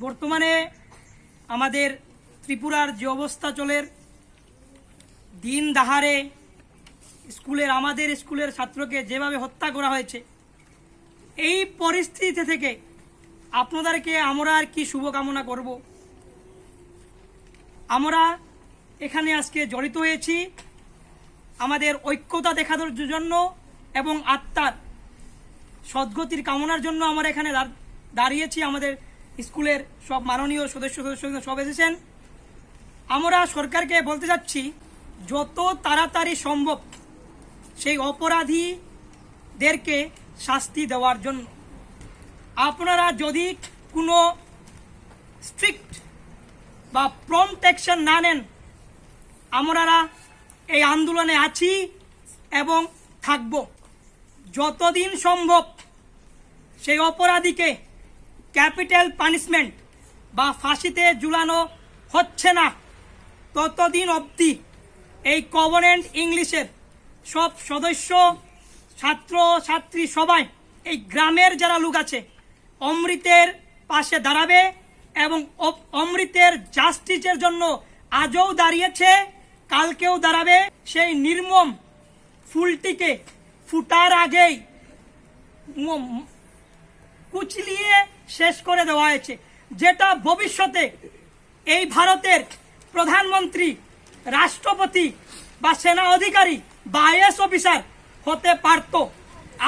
বর্তমানে আমাদের ত্রিপুরার যে অবস্থা চলের দিন দাহারে স্কুলের, আমাদের স্কুলের ছাত্রকে যেভাবে হত্যা করা হয়েছে, এই পরিস্থিতি থেকে আপনাদেরকে আমরা আর কি শুভকামনা করব? আমরা এখানে আজকে জড়িত হয়েছি আমাদের ঐক্যতা দেখানোর জন্য এবং আত্মার সদ্গতির কামনার জন্য আমরা এখানে দাঁড়- দাঁড়িয়েছি আমাদের স্কুলের সব মাননীয় সদস্য সদস্য সব এসেছেন। আমরা সরকারকে বলতে চাচ্ছি, যত তাড়াতাড়ি সম্ভব সেই অপরাধীদেরকে শাস্তি দেওয়ার জন্য। আপনারা যদি কোনো স্ট্রিক্ট বা প্রম্পট অ্যাকশন না নেন আমরা এই আন্দোলনে আছি এবং থাকব। যতদিন সম্ভব সেই অপরাধীকে ক্যাপিটাল পানিশমেন্ট বা ফাঁসিতে ঝুলানো হচ্ছে না। ততদিন অবধি এই কভনেন্ট ইংলিশের সব সদস্য, ছাত্র, ছাত্রী সবাই এই গ্রামের যারা লোক আছে, অমৃতের পাশে দাঁড়াবে এবং অমৃতের জাস্টিসের জন্য আজও দাঁড়িয়েছে, কালকেও দাঁড়াবে সেই নির্মম ফুলটিকে ফুটার আগেই কুচলিয়ে শেষ করে দেওয়া হয়েছে। যেটা ভবিষ্যতে এই ভারতের প্রধানমন্ত্রী, রাষ্ট্রপতি বা সেনা অধিকারী বা আইএস অফিসার হতে পারত।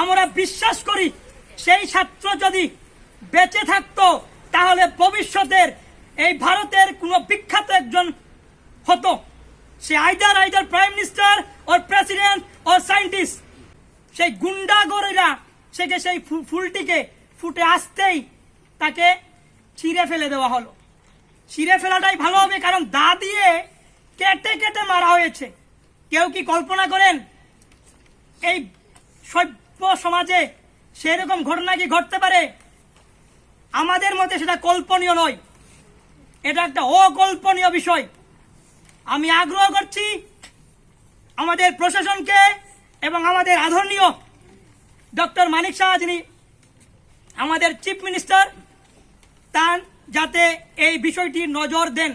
আমরা বিশ্বাস করি সেই ছাত্র যদি বেঁচে থাকতো, তাহলে ভবিষ্যতের এই ভারতের কোনো বিখ্যাত একজন হতো। সে either either prime minister or president, or scientist সেই গুন্ডাগরেরা সেকে সেই ফুলটিকে ফুটে আসতেই তাকে ছিঁড়ে ফেলে দেওয়া হলো। ছিঁড়ে ফেলাটাই ভালো হবে কারণ দা দিয়ে কেটে কেটে মারা হয়েছে। কেউ কি কল্পনা করেন এই সভ্য সমাজে সেরকম ঘটনা কি ঘটতে পারে? আমাদের মতে সেটা কল্পনীয় নয়। এটা একটা অকল্পনীয় বিষয়। আমি আগ্রহ করছি আমাদের প্রশাসনকে এবং আমাদের আদরণীয় ডক্টর মানিক শাহ যিনি আমাদের চিফ মিনিস্টার তান যাতে এই বিষয়টি নজর দেন।